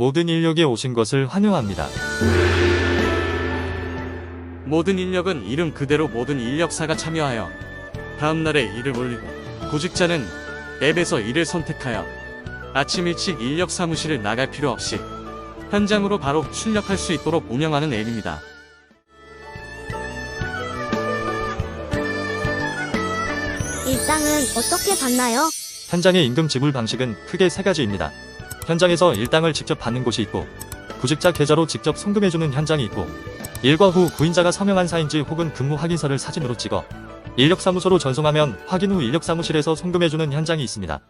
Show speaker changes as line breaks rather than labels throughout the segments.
모든 인력에 오신 것을 환영합니다.
모든 인력은 이름 그대로 모든 인력사가 참여하여 다음날에 일을 올리고 구직자는 앱에서 일을 선택하여 아침 일찍 인력 사무실을 나갈 필요 없이 현장으로 바로 출력할 수 있도록 운영하는 앱입니다.
일당은 어떻게 받나요?
현장의 임금 지불 방식은 크게 세 가지입니다. 현장에서 일당을 직접 받는 곳이 있고, 구직자 계좌로 직접 송금해주는 현장이 있고, 일과 후 구인자가 서명한 사인지 혹은 근무 확인서를 사진으로 찍어 인력사무소로 전송하면 확인 후 인력사무실에서 송금해주는 현장이 있습니다.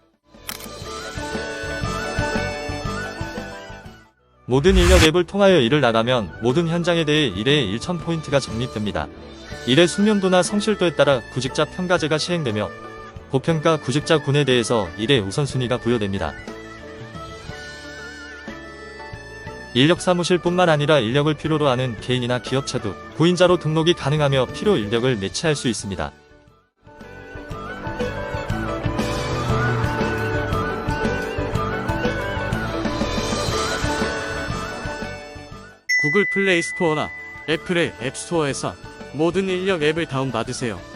모든 인력 앱을 통하여 일을 나가면 모든 현장에 대해 일의 1000포인트가 적립됩니다. 일의 숙련도나 성실도에 따라 구직자 평가제가 시행되며 고평가 구직자 군에 대해서 일의 우선순위가 부여됩니다. 인력 사무실뿐만 아니라 인력을 필요로 하는 개인이나 기업체도 구인자로 등록이 가능하며 필요 인력을 매치할 수 있습니다.
구글 플레이 스토어나 애플의 앱 스토어에서 모든 인력 앱을 다운받으세요.